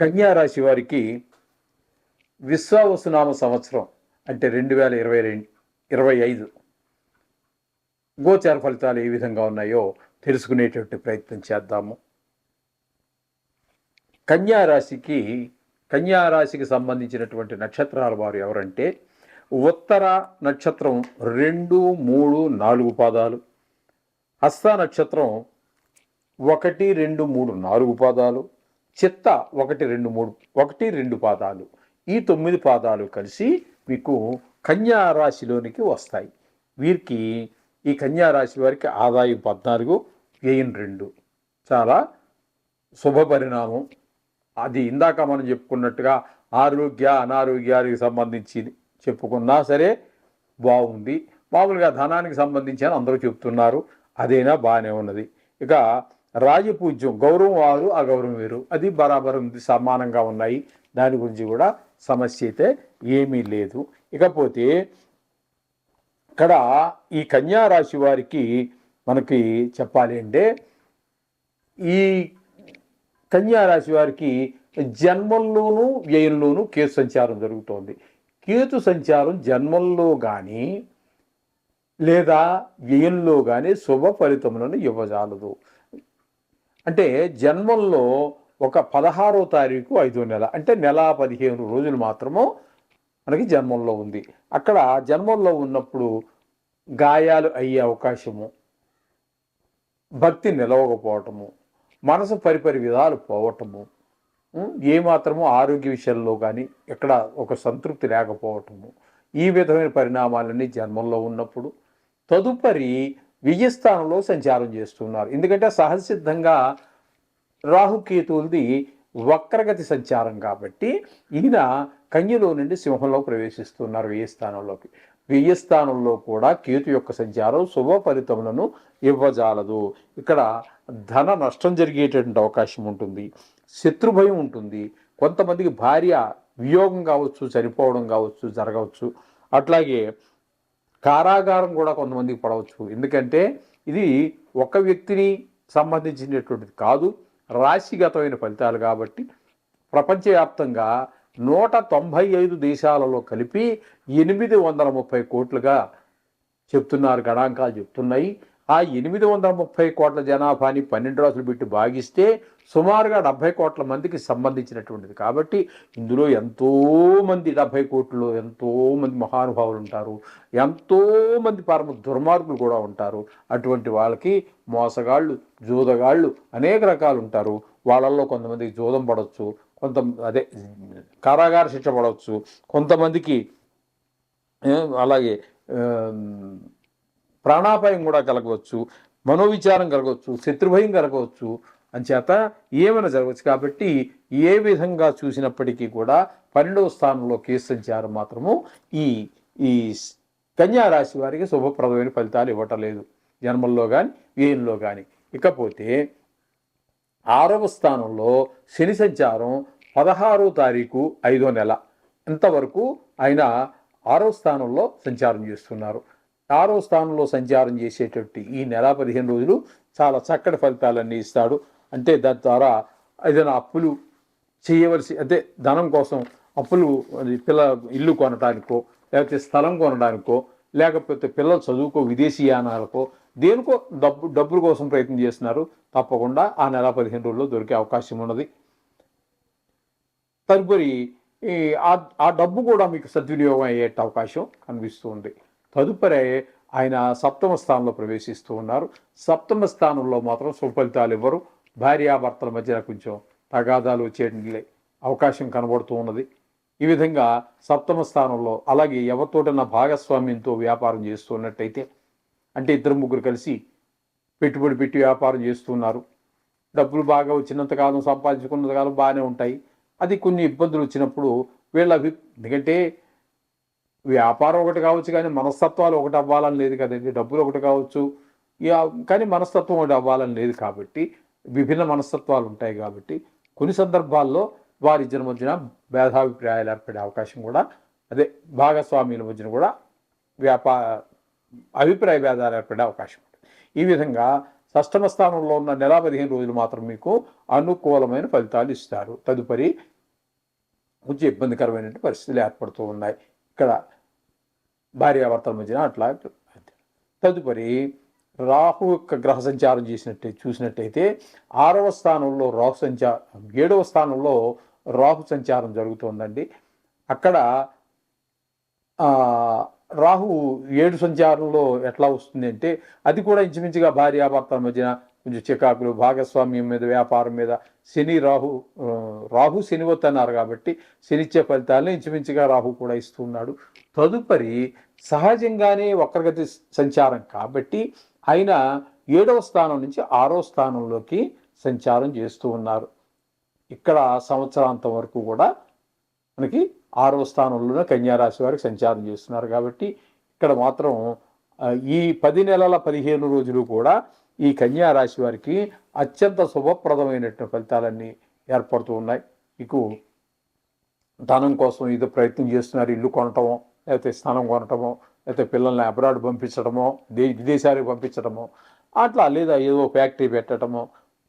కన్యారాశి వారికి విశ్వావసునామ సంవత్సరం అంటే రెండు వేల ఇరవై రెండు ఇరవై ఐదు గోచార ఫలితాలు ఏ విధంగా ఉన్నాయో తెలుసుకునేటువంటి ప్రయత్నం చేద్దాము. కన్యారాశికి కన్యారాశికి సంబంధించినటువంటి నక్షత్రాల వారు ఎవరంటే ఉత్తర నక్షత్రం రెండు మూడు నాలుగు పాదాలు హస్త నక్షత్రం ఒకటి రెండు మూడు నాలుగు పాదాలు చిత్త ఒకటి రెండు మూడు ఒకటి రెండు పాదాలు. ఈ తొమ్మిది పాదాలు కలిసి మీకు కన్యా రాశిలోనికి వస్తాయి. వీరికి ఈ కన్యా రాశి వారికి ఆదాయం పద్నాలుగు వ్యయం రెండు. చాలా శుభ పరిణామం. అది ఇందాక మనం చెప్పుకున్నట్టుగా ఆరోగ్య అనారోగ్యానికి సంబంధించి చెప్పుకున్నా సరే బాగుంది. మామూలుగా ధనానికి సంబంధించి అని అందరూ చెప్తున్నారు. అదైనా బాగానే ఉన్నది. ఇక రాజపూజ్యం గౌరవం వారు అగౌరవం వేరు. అది బరాబర్ ఉంది సమానంగా ఉన్నాయి. దాని గురించి కూడా సమస్య అయితే ఏమీ లేదు. ఇకపోతే ఇక్కడ ఈ కన్యా రాశి వారికి మనకి చెప్పాలి అంటే ఈ కన్యా రాశి వారికి జన్మంలోనూ వ్యయంలోనూ కేతు సంచారం జరుగుతోంది. కేతు సంచారం జన్మంలో కానీ లేదా వ్యయంలో కానీ శుభ ఫలితములను ఇవ్వజాలదు. అంటే జన్మంలో ఒక పదహారో తారీఖు ఐదో నెల అంటే నెల పదిహేను రోజులు మాత్రము మనకి జన్మంలో ఉంది. అక్కడ జన్మంలో ఉన్నప్పుడు గాయాలు అయ్యే అవకాశము భక్తి నిలవకపోవటము మనసు పరిపరి విధాలు పోవటము ఏమాత్రము ఆరోగ్య విషయంలో కానీ ఎక్కడ ఒక సంతృప్తి లేకపోవటము ఈ విధమైన పరిణామాలన్నీ జన్మంలో ఉన్నప్పుడు తదుపరి విజయస్థానంలో సంచారం చేస్తున్నారు. ఎందుకంటే సహజసిద్ధంగా రాహుకేతువులది వక్రగతి సంచారం కాబట్టి ఈయన కన్యలో నుండి సింహంలో ప్రవేశిస్తున్నారు వ్యయ స్థానంలోకి. వ్యయ స్థానంలో కూడా కేతు యొక్క సంచారం శుభ ఫలితములను ఇవ్వజాలదు. ఇక్కడ ధన నష్టం జరిగేటటువంటి అవకాశం ఉంటుంది. శత్రుభయం ఉంటుంది. కొంతమందికి భార్య వియోగం కావచ్చు చనిపోవడం కావచ్చు జరగవచ్చు. అట్లాగే కారాగారం కూడా కొంతమందికి పడవచ్చు. ఎందుకంటే ఇది ఒక వ్యక్తిని సంబంధించినటువంటిది కాదు రాశిగతమైన ఫలితాలు కాబట్టి ప్రపంచవ్యాప్తంగా నూట తొంభై ఐదు దేశాలలో కలిపి ఎనిమిది వందల ముప్పై కోట్లుగా చెప్తున్నారు గణాంకాలు చెప్తున్నాయి. ఆ ఎనిమిది వందల ముప్పై కోట్ల జనాభాని పన్నెండు రోజులు పెట్టి భాగిస్తే సుమారుగా డెబ్భై కోట్ల మందికి సంబంధించినటువంటిది. కాబట్టి ఇందులో ఎంతో మంది డెబ్భై కోట్లలో ఎంతోమంది మహానుభావులు ఉంటారు. ఎంతో మంది పరమ దుర్మార్గులు కూడా ఉంటారు. అటువంటి వాళ్ళకి మోసగాళ్ళు జూదగాళ్ళు అనేక రకాలు ఉంటారు. వాళ్ళల్లో కొంతమందికి జూదం పడవచ్చు కొంత అదే కారాగార శిక్ష పడవచ్చు కొంతమందికి అలాగే ప్రాణాపాయం కూడా కలగవచ్చు. మనోవిచారం కలగవచ్చు. శత్రుభయం కలగవచ్చు. అంచేత ఏమైనా జరగవచ్చు కాబట్టి ఏ విధంగా చూసినప్పటికీ కూడా పన్నెండవ స్థానంలో కేసు సంచారం మాత్రము ఈ ఈ కన్యా రాశి వారికి శుభప్రదమైన ఫలితాలు ఇవ్వటం లేదు జన్మల్లో కానీ వ్యయంలో కానీ ఇకపోతే ఆరవ స్థానంలో శని సంచారం పదహారో తారీఖు ఐదో నెల. ఇంతవరకు ఆయన ఆరో స్థానంలో సంచారం చేస్తున్నారు. ఆరో స్థానంలో సంచారం చేసేటట్టు ఈ నెల పదిహేను రోజులు చాలా చక్కటి ఫలితాలన్నీ ఇస్తాడు. అంటే దాని ద్వారా ఏదైనా అప్పులు చేయవలసి అంటే ధనం కోసం అప్పులు పిల్ల ఇల్లు కొనడానికో లేకపోతే స్థలం కొనడానికో లేకపోతే పిల్లలు చదువుకో విదేశీయానాలకో దేనికో డబ్బు డబ్బుల కోసం ప్రయత్నం చేస్తున్నారు. తప్పకుండా ఆ నెల పదిహేను రోజుల్లో దొరికే అవకాశం ఉన్నది. తదుపరి ఈ ఆ- ఆ డబ్బు కూడా మీకు సద్వినియోగం అయ్యే అవకాశం కనిపిస్తుంది. తదుపరి ఆయన సప్తమ స్థానంలో ప్రవేశిస్తూ ఉన్నారు. సప్తమ స్థానంలో మాత్రం సుఫలితాలు ఇవ్వరు. భార్యాభర్తల మధ్య కొంచెం తగాదాలు వచ్చే అవకాశం కనబడుతూ ఉన్నది. ఈ విధంగా సప్తమ స్థానంలో అలాగే ఎవరితోటైనా భాగస్వామ్యంతో వ్యాపారం చేస్తున్నట్టయితే అంటే ఇద్దరు ముగ్గురు కలిసి పెట్టుబడి పెట్టి వ్యాపారం చేస్తున్నారు. డబ్బులు బాగా వచ్చినంత కాలం బాగానే ఉంటాయి. అది కొన్ని ఇబ్బందులు వచ్చినప్పుడు వీళ్ళ ఎందుకంటే వ్యాపారం ఒకటి కావచ్చు కానీ మనస్తత్వాలు ఒకటి అవ్వాలని లేదు కదండి. డబ్బులు ఒకటి కావచ్చు. కానీ మనస్తత్వం ఒకటి అవ్వాలని లేదు కాబట్టి విభిన్న మనస్తత్వాలు ఉంటాయి కాబట్టి కొన్ని సందర్భాల్లో వారి మధ్యన భేదాభిప్రాయాలు ఏర్పడే అవకాశం కూడా అదే భాగస్వామ్యుల మధ్యన కూడా వ్యాపార అభిప్రాయ భేదాలు ఏర్పడే అవకాశం ఉంటుంది. ఈ విధంగా షష్టమ స్థానంలో ఉన్న నెల పదిహేను రోజులు మాత్రం మీకు అనుకూలమైన ఫలితాలు ఇస్తారు. తదుపరి కొంచెం ఇబ్బందికరమైన పరిస్థితులు ఏర్పడుతూ ఉన్నాయి. ఇక్కడ భార్యాభర్తల మధ్యన అట్లా తదుపరి రాహు యొక్క గ్రహ సంచారం చేసినట్టే చూసినట్టయితే ఆరవ స్థానంలో రాహు సంచారం ఏడవ స్థానంలో రాహు సంచారం జరుగుతోందండి. అక్కడ రాహు ఏడు సంచారంలో ఎట్లా వస్తుంది అంటే అది కూడా ఇంచుమించుగా భార్యాభర్తల మధ్యన కొంచెం చికాకులు భాగస్వామ్యం మీద వ్యాపారం మీద శని రాహు రాహు శనివత్ అన్నారు కాబట్టి శనిచ్చే ఫలితాలను ఇంచుమించుగా రాహు కూడా ఇస్తున్నాడు తదుపరి సహజంగానే వక్రగతి సంచారం కాబట్టి ఆయన ఏడవ స్థానం నుంచి ఆరో స్థానంలోకి సంచారం చేస్తూ ఉన్నారు. ఇక్కడ సంవత్సరాంతం వరకు కూడా మనకి ఆరవ స్థానంలోనే కన్యారాశి వారికి సంచారం చేస్తున్నారు కాబట్టి ఇక్కడ మాత్రం ఈ పది నెలల పదిహేను రోజులు కూడా ఈ కన్యా రాశి వారికి అత్యంత శుభప్రదమైనటువంటి ఫలితాలన్నీ ఏర్పడుతూ ఉన్నాయి. మీకు ధనం కోసం ఏదో ప్రయత్నం చేస్తున్నారు ఇల్లు కొనటమో లేకపోతే స్థానం కొనటమో లేకపోతే పిల్లల్ని అబ్రాడ్ పంపించడమో దే విదేశాలకు పంపించడమో అట్లా లేదా ఏదో ఫ్యాక్టరీ పెట్టడమో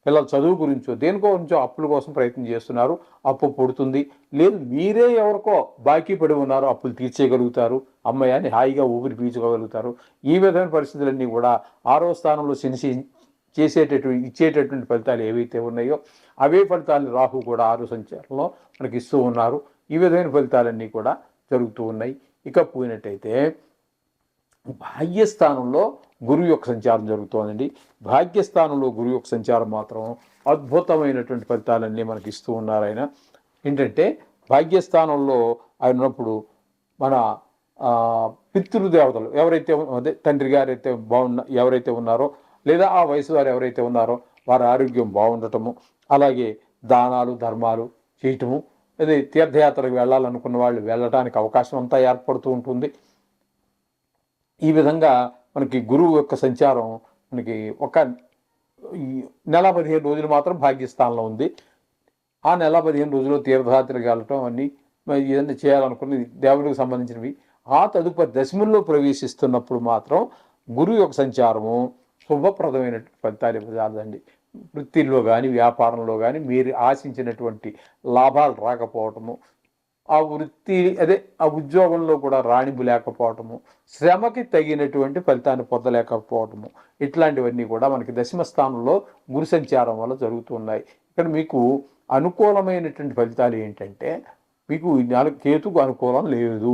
పిల్లల చదువు గురించో దేనికో గురించో అప్పుల కోసం ప్రయత్నం చేస్తున్నారు. అప్పు పుడుతుంది. లేదు మీరే ఎవరికో బాకీ పడి ఉన్నారు అప్పులు తీర్చేయగలుగుతారు. అమ్మాయిని హాయిగా ఊపిరి పీల్చుకోగలుగుతారు. ఈ విధమైన పరిస్థితులన్నీ కూడా ఆరో స్థానంలో శనిసి చేసేటటువంటి ఇచ్చేటటువంటి ఫలితాలు ఏవైతే ఉన్నాయో అవే ఫలితాలను రాహు కూడా ఆరు సంచారంలో మనకి ఇస్తూ ఉన్నారు. ఈ విధమైన ఫలితాలన్నీ కూడా జరుగుతూ ఉన్నాయి. ఇక పోయినట్టయితే భాగ్యస్థానంలో గురువు యొక్క సంచారం జరుగుతోందండి. భాగ్యస్థానంలో గురువు యొక్క సంచారం మాత్రం అద్భుతమైనటువంటి ఫలితాలన్నీ మనకి ఇస్తూ ఉన్నారు ఆయన. ఏంటంటే భాగ్యస్థానంలో ఆయన ఉన్నప్పుడు మన పితృదేవతలు ఎవరైతే అదే తండ్రి గారు అయితే బాగున్న ఎవరైతే ఉన్నారో లేదా ఆ వయసు వారు ఎవరైతే ఉన్నారో వారి ఆరోగ్యం బాగుండటము అలాగే దానాలు ధర్మాలు చేయటము అదే తీర్థయాత్రకు వెళ్ళాలనుకున్న వాళ్ళు వెళ్ళటానికి అవకాశం అంతా ఏర్పడుతూ ఉంటుంది. ఈ విధంగా మనకి గురువు యొక్క సంచారం మనకి ఒక ఈ నెల పదిహేను రోజులు మాత్రం భాగ్యస్థానంలో ఉంది. ఆ నెల పదిహేను రోజులు తీర్థయాత్రకు వెళ్ళటం అన్నీ మరి ఏదైనా చేయాలనుకున్నది దేవుడికి సంబంధించినవి. ఆ తదుపరి దశముల్లో ప్రవేశిస్తున్నప్పుడు మాత్రం గురువు యొక్క సంచారము శుభప్రదమైన ఫలితాలు ఇవ్వజాలండి వృత్తిలో కానీ వ్యాపారంలో కానీ మీరు ఆశించినటువంటి లాభాలు రాకపోవటము ఆ వృత్తి అదే ఆ ఉద్యోగంలో కూడా రాణింపు లేకపోవటము శ్రమకి తగినటువంటి ఫలితాన్ని పొందలేకపోవటము ఇట్లాంటివన్నీ కూడా మనకి దశమ స్థానంలో గురు సంచారం వల్ల జరుగుతున్నాయి ఇక్కడ మీకు అనుకూలమైనటువంటి ఫలితాలు ఏంటంటే మీకు కేతుకు అనుకూలం లేదు.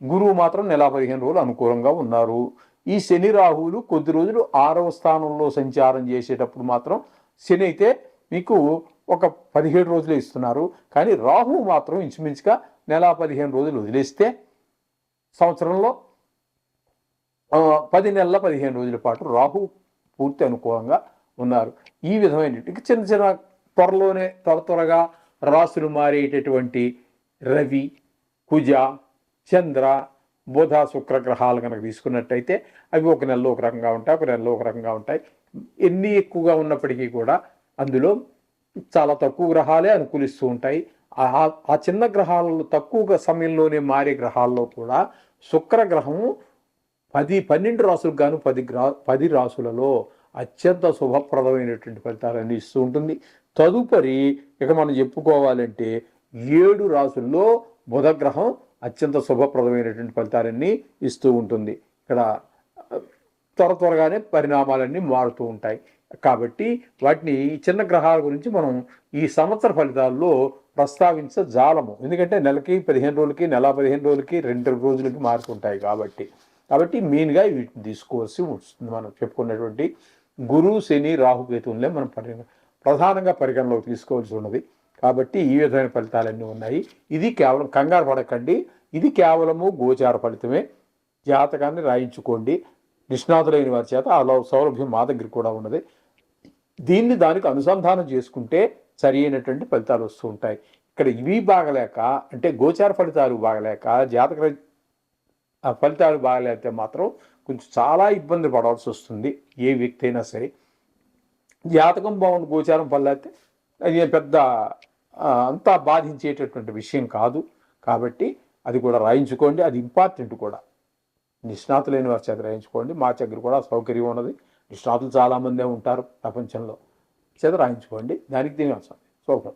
గురువు మాత్రం నెల పదిహేను రోజులు అనుకూలంగా ఉన్నారు. ఈ శని రాహువులు కొద్ది రోజులు ఆరవ స్థానంలో సంచారం చేసేటప్పుడు మాత్రం శని అయితే మీకు ఒక పదిహేడు రోజులు ఇస్తున్నారు. కానీ రాహువు మాత్రం ఇంచుమించుగా నెల పదిహేను రోజులు వదిలేస్తే సంవత్సరంలో పది నెలల పదిహేను రోజుల పాటు రాహు పూర్తి అనుకూలంగా ఉన్నారు. ఈ విధమైన చిన్న చిన్న త్వరలోనే త్వర త్వరగా రాసులు మారేటటువంటి రవి కుజ చంద్ర బుధ శుక్ర గ్రహాలు కనుక తీసుకున్నట్టయితే అవి ఒక నెలలో ఒక రకంగా ఉంటాయి ఒక నెలలో ఒక రకంగా ఉంటాయి. ఎన్ని ఎక్కువగా ఉన్నప్పటికీ కూడా అందులో చాలా తక్కువ గ్రహాలే అనుకూలిస్తూ ఉంటాయి. ఆ- ఆ చిన్న గ్రహాలలో తక్కువ సమయంలోనే మారే గ్రహాల్లో కూడా శుక్రగ్రహము పది పన్నెండు రాసులకు గాను పది గ్రా పది రాసులలో అత్యంత శుభప్రదమైనటువంటి ఫలితాలన్నీ ఇస్తూ ఉంటుంది. తదుపరి ఇక మనం చెప్పుకోవాలంటే ఏడు రాసుల్లో బుధగ్రహం అత్యంత శుభప్రదమైనటువంటి ఫలితాలన్నీ ఇస్తూ ఉంటుంది. ఇక్కడ త్వర త్వరగానే పరిణామాలన్నీ మారుతూ ఉంటాయి. కాబట్టి వాటిని ఈ చిన్న గ్రహాల గురించి మనం ఈ సంవత్సర ఫలితాల్లో ప్రస్తావించ జాలము. ఎందుకంటే నెలకి పదిహేను రోజులకి నెల పదిహేను రోజులకి రెండు రోజులకి మారుతుంటాయి కాబట్టి. కాబట్టి మెయిన్గా వీటిని తీసుకోవాల్సి వస్తుంది. మనం చెప్పుకున్నటువంటి గురు శని రాహుకేతువులనే మనం పరి ప్రధానంగా పరిగణలోకి తీసుకోవాల్సి ఉన్నది. కాబట్టి ఈ విధమైన ఫలితాలన్నీ ఉన్నాయి. ఇది కేవలం కంగారు పడకండి. ఇది కేవలము గోచార ఫలితమే. జాతకాన్ని రాయించుకోండి. నిష్ణాతులైన వారి చేత అలా సౌలభ్యం మా దగ్గర కూడా ఉన్నది. దీన్ని దానికి అనుసంధానం చేసుకుంటే సరి అయినటువంటి ఫలితాలు వస్తూ ఉంటాయి. ఇక్కడ ఇవి బాగలేక అంటే గోచార ఫలితాలు బాగలేక జాతక ఆ ఫలితాలు బాగలేకపోతే మాత్రం కొంచెం చాలా ఇబ్బంది పడాల్సి వస్తుంది. ఏ వ్యక్తి అయినా సరే. జాతకం బాగుండి గోచారం పడలేకపోతే అది పెద్ద అంతా బాధించేటటువంటి విషయం కాదు. కాబట్టి అది కూడా రాయించుకోండి. అది ఇంపార్టెంట్ కూడా. నిష్ణాతులైన వారి చేత రాయించుకోండి మా దగ్గర కూడా సౌకర్యం ఉన్నది. నిష్ణాతులు చాలామందే ఉంటారు ప్రపంచంలో. చేత రాయించుకోండి. దానికి దీని అవసరం శుభం.